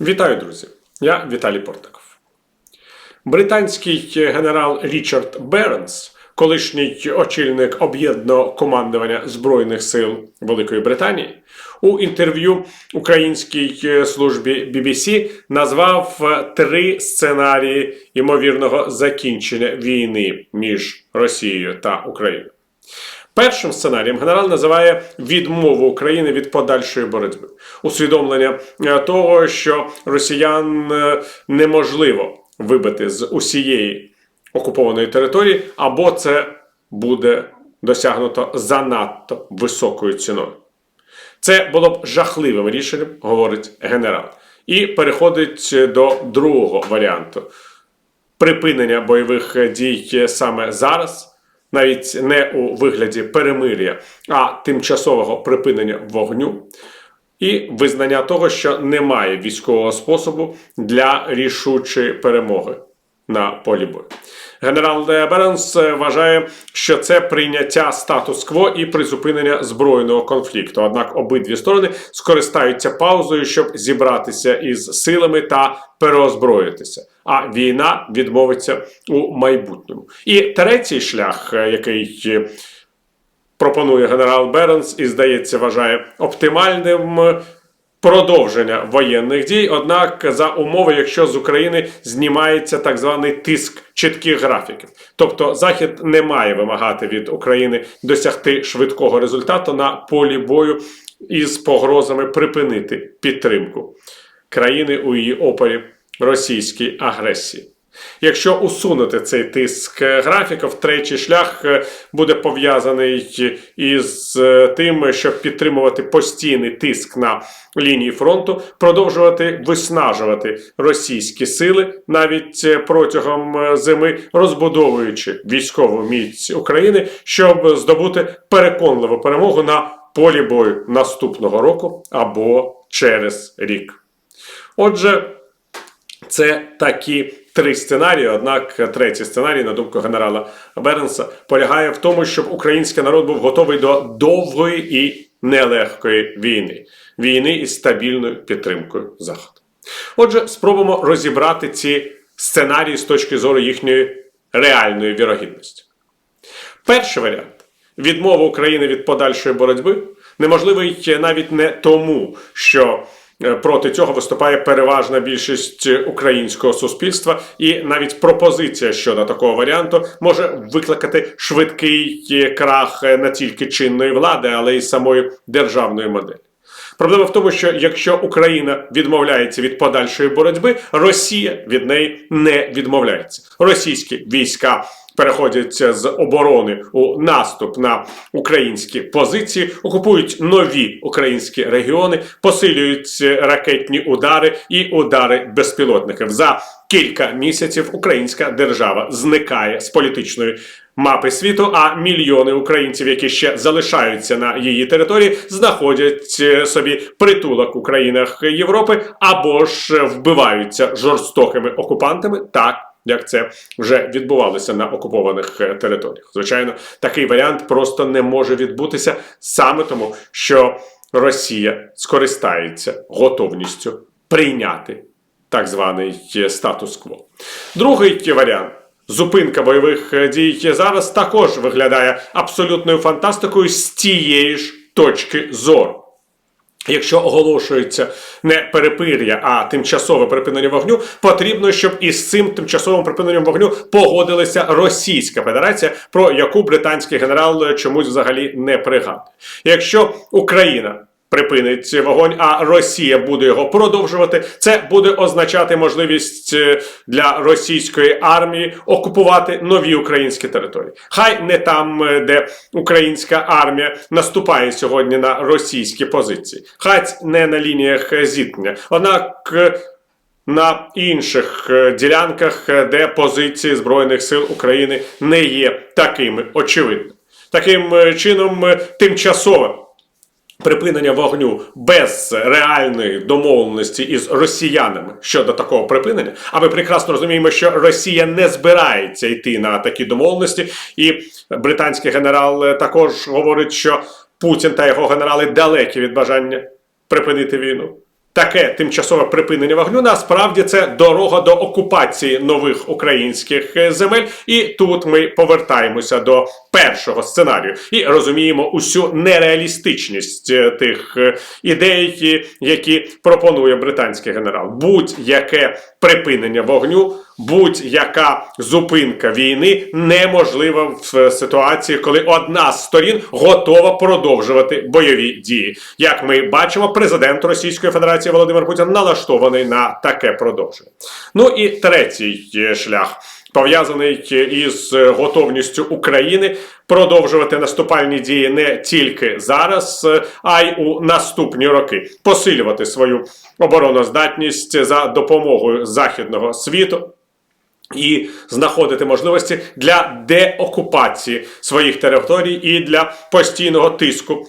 Вітаю, друзі! Я Віталій Портаков. Британський генерал Річард Бернс, колишній очільник об'єднаного командування Збройних сил Великої Британії, у інтерв'ю українській службі BBC назвав три сценарії ймовірного закінчення війни між Росією та Україною. Першим сценарієм генерал називає відмову України від подальшої боротьби, усвідомлення е, того, що росіян е, неможливо вибити з усієї окупованої території, або це буде досягнуто занадто високою ціною. Це було б жахливим рішенням, говорить генерал, і переходить до другого варіанту. Припинення бойових дій саме зараз навіть не у вигляді перемир'я, а тимчасового припинення вогню, і визнання того, що немає військового способу для рішучої перемоги на полі бою. Генерал Бернс вважає, що це прийняття статус-кво і призупинення збройного конфлікту. Однак обидві сторони скористаються паузою, щоб зібратися із силами та переозброїтися. А війна відмовиться у майбутньому. І третій шлях, е, який е, пропонує генерал Бернс, і здається, вважає оптимальним. Продовження воєнних дій, однак за умови, якщо з України знімається так званий тиск чітких графіків, тобто Захід не має вимагати від України досягти швидкого результату на полі бою із погрозами припинити підтримку країни у її опорі російській агресії. Якщо усунути цей тиск графіків, третій шлях е, буде пов'язаний із е, тим, щоб підтримувати постійний тиск на лінії фронту, продовжувати виснажувати російські сили навіть е, протягом е, зими, розбудовуючи військову міць України, щоб здобути переконливу перемогу на полі бою наступного року або через рік. Отже, це такі три сценарії. Однак третій сценарій, на думку генерала Бернса, полягає в тому, щоб український народ був готовий до довгої і нелегкої війни, війни із стабільною підтримкою Заходу. Отже, спробуємо розібрати ці сценарії з точки зору їхньої реальної вірогідності. Перший варіант відмова України від подальшої боротьби неможливий навіть не тому, що проти цього виступає переважна більшість українського суспільства, і навіть пропозиція щодо такого варіанту може викликати швидкий е, крах е, не тільки чинної влади, але й самої державної моделі. Проблема в тому, що якщо Україна відмовляється від подальшої боротьби, Росія від неї не відмовляється. Російські війська переходять з оборони у наступ на українські позиції, окупують нові українські регіони, посилюють ракетні удари і удари безпілотників. За кілька місяців українська держава зникає з політичної мапи світу, а мільйони українців, які ще залишаються на її території, знаходять е, собі притулок у країнах Європи або ж вбиваються жорстокими окупантами, так як це вже відбувалося на окупованих е, територіях. Звичайно, такий варіант просто не може відбутися саме тому, що Росія скористається готовністю прийняти так званий е, статус-кво. Другий варіант. Зупинка бойових е, дій зараз також виглядає абсолютною фантастикою з тієї ж точки зору. Якщо оголошується не перепир'я, а тимчасове припинення вогню, потрібно, щоб із цим тимчасовим припиненням вогню погодилася Російська Федерація, про яку британський генерал чомусь взагалі не пригадує. Якщо Україна припинить вогонь, а Росія буде його продовжувати, це буде означати можливість е, для російської армії окупувати нові українські території. Хай не там, е, де українська армія наступає сьогодні на російські позиції, хай не на лініях зіткнення. Однак. е, на інших ділянках, де позиції Збройних сил України не є такими очевидними. Таким чином, тимчасове припинення вогню без реальної домовленості із росіянами щодо такого припинення. А ми прекрасно розуміємо, що Росія не збирається йти на такі домовленості, і британський генерал е, також говорить, що Путін та його генерали далекі від бажання припинити війну. Таке тимчасове припинення вогню насправді це дорога до окупації нових українських е, земель. І тут ми повертаємося до першого сценарію і розуміємо усю нереалістичність е, тих е, ідей, які пропонує британський генерал. Будь-яке припинення вогню, будь-яка зупинка війни неможлива в ситуації, коли одна з сторін готова продовжувати бойові дії. Як ми бачимо, президент Російської Федерації Володимир Путін налаштований на таке продовження. Ну і третій е, шлях. Пов'язаний із готовністю України продовжувати наступальні дії не тільки зараз, е, а й у наступні роки, посилювати свою обороноздатність за допомогою західного світу. І знаходити можливості для деокупації своїх територій і для постійного тиску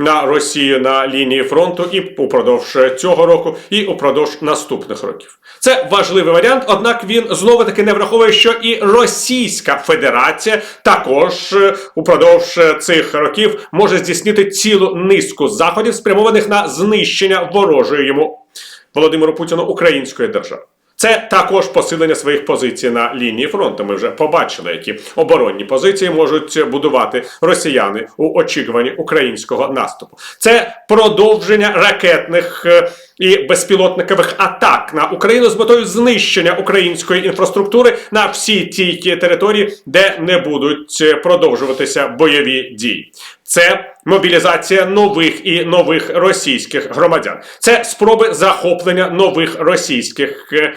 на Росію на лінії фронту і упродовж цього року, і упродовж наступних років. Це важливий варіант, однак він знову таки не враховує, що і Російська Федерація також е, упродовж цих років може здійснити цілу низку заходів, спрямованих на знищення ворожої йому Володимиру Путіну української держави. Це також посилення своїх позицій на лінії фронту. Ми вже побачили, які оборонні позиції можуть будувати росіяни у очікуванні українського наступу. Це продовження ракетних е, і безпілотникових атак на Україну з метою знищення української інфраструктури на всій тій території, де не будуть е, продовжуватися бойові дії. Це мобілізація нових і нових російських громадян. Це спроби захоплення нових російських е,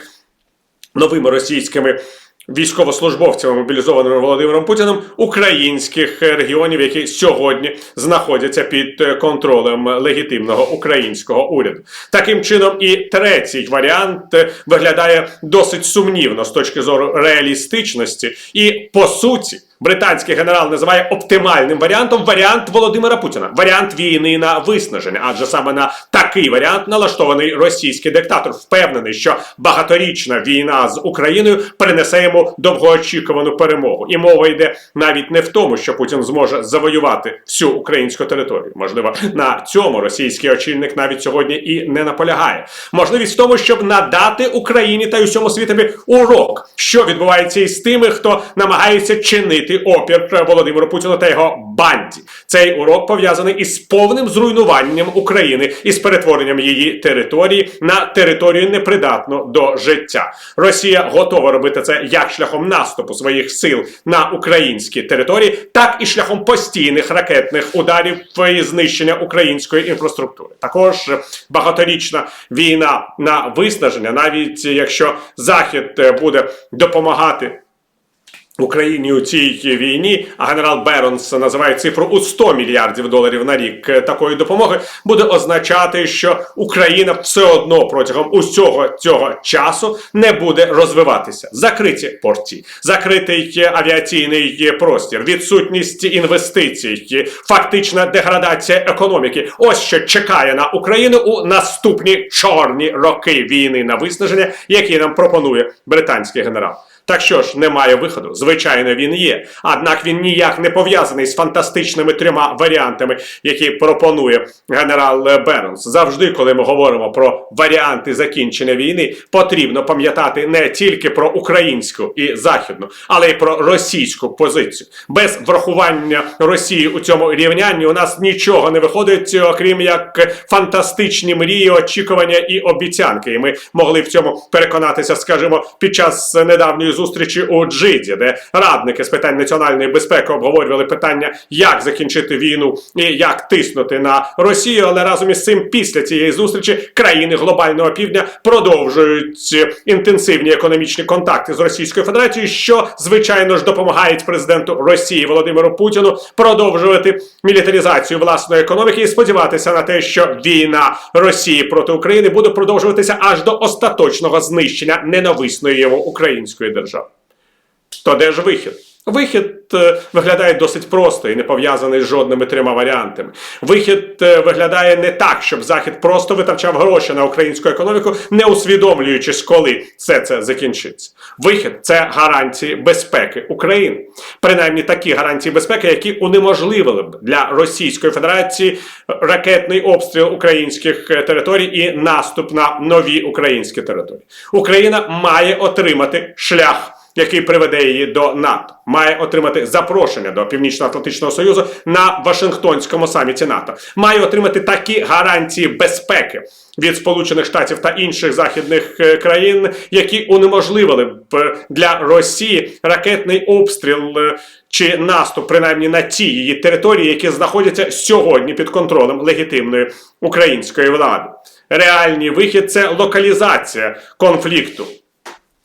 новими російськими військовослужбовцями, мобілізованими Володимиром Путіним, українських регіонів, які сьогодні знаходяться під е, контролем легітимного українського уряду. Таким чином, і третій варіант е, виглядає досить сумнівно з точки зору реалістичності, і по суті. Британський генерал називає оптимальним варіантом варіант Володимира Путіна, варіант війни на виснаження, адже саме на такий варіант налаштований російський диктатор, впевнений, що багаторічна війна з Україною принесе йому довгоочікувану перемогу. І мова йде навіть не в тому, що Путін зможе завоювати всю українську територію. Можливо, на цьому російський очільник навіть сьогодні і не наполягає. Можливість в тому, щоб надати Україні та й усьому світові урок, що відбувається із тими, хто намагається чинити опір Володимиру Путіну та його банді. Цей урок пов'язаний із повним зруйнуванням України і з перетворенням її території на територію непридатну до життя. Росія готова робити це як шляхом наступу своїх сил на українські території, так і шляхом постійних ракетних ударів і знищення української інфраструктури. Також багаторічна війна на виснаження, навіть якщо Захід е, буде допомагати. Україні у цій війні, а генерал Беронс називає цифру у 100 мільярдів доларів на рік такої допомоги, буде означати, що Україна все одно протягом усього цього часу не буде розвиватися. Закриті порті, закритий авіаційний простір, відсутність інвестицій, фактична деградація економіки. Ось що чекає на Україну у наступні чорні роки війни на виснаження, які нам пропонує британський генерал. Так що ж, немає виходу. Звичайно, він є. Однак він ніяк не пов'язаний з фантастичними трьома варіантами, які пропонує генерал Бернс. Завжди, коли ми говоримо про варіанти закінчення війни, потрібно пам'ятати не тільки про українську і західну, але й про російську позицію. Без врахування Росії у цьому рівнянні у нас нічого не виходить, окрім як фантастичні мрії, очікування і обіцянки. І ми могли в цьому переконатися, скажімо, під час недавньої зустрічі у Джиді, де радники з питань національної безпеки обговорювали питання, як закінчити війну і як тиснути на Росію. Але разом із цим, після цієї зустрічі, країни глобального півдня продовжують інтенсивні економічні контакти з Російською Федерацією, що звичайно ж допомагають президенту Росії Володимиру Путіну продовжувати мілітаризацію власної економіки і сподіватися на те, що війна Росії проти України буде продовжуватися аж до остаточного знищення ненависної йому української держави. То де ж вихід? Вихід е, виглядає досить просто і не пов'язаний з жодними трьома варіантами. Вихід е, виглядає не так, щоб Захід просто витрачав гроші на українську економіку, не усвідомлюючись, коли все це закінчиться. Вихід це гарантії безпеки України. Принаймні такі гарантії безпеки, які унеможливили б для Російської Федерації ракетний обстріл українських е, територій і наступ на нові українські території. Україна має отримати шлях який приведе її до НАТО, має отримати запрошення до Північно-Атлантичного Союзу на Вашингтонському саміті НАТО, має отримати такі гарантії безпеки від Сполучених Штатів та інших західних е, країн, які унеможливили б для Росії ракетний обстріл. е, Чи наступ, принаймні на ті її території, які знаходяться сьогодні під контролем легітимної української влади. Реальний вихід це локалізація конфлікту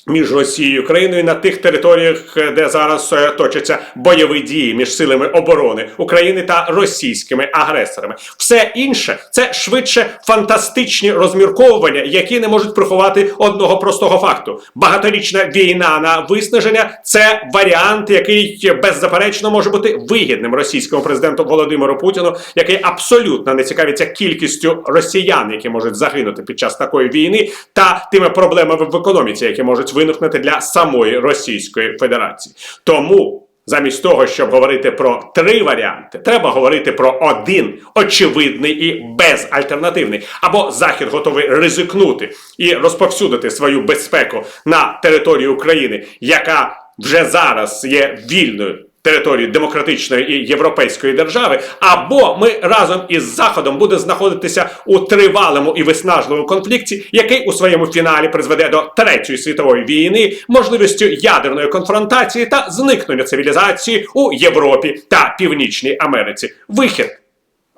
між Росією і Україною на тих територіях, е, де зараз е, точаться бойові дії між силами оборони України та російськими агресорами. Все інше це швидше фантастичні розмірковування, які не можуть приховати одного простого факту: багаторічна війна на виснаження це варіант, який беззаперечно може бути вигідним російському президенту Володимиру Путіну, який абсолютно не цікавиться кількістю росіян, які можуть загинути під час такої війни, та тими проблемами в економіці, які можуть виникнути для самої Російської Федерації. Тому. Замість того, щоб говорити про три варіанти, треба говорити про один очевидний і безальтернативний. Або Захід готовий ризикнути і розповсюдити свою безпеку на території України, яка вже зараз є вільною територією демократичної і європейської держави, або ми разом із Заходом буде знаходитися у тривалому і виснажливому конфлікті, який у своєму фіналі призведе до третьої світової війни, можливістю ядерної конфронтації та зникнення цивілізації у Європі та Північній Америці. Вихід.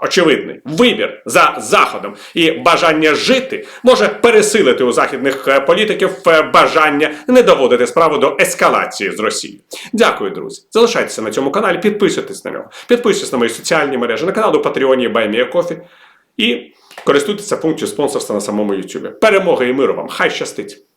Очевидний вибір за заходом і бажання жити може пересилити у західних е, політиків е, бажання не доводити справу до ескалації з Росією. Дякую, друзі. Залишайтеся на цьому каналі, підписуйтесь на нього, підписуйтесь на мої соціальні мережі, на канал у Патреоні Баймія Кофі і користуйтеся функцією спонсорства на самому YouTube. Перемоги і миру вам! Хай щастить!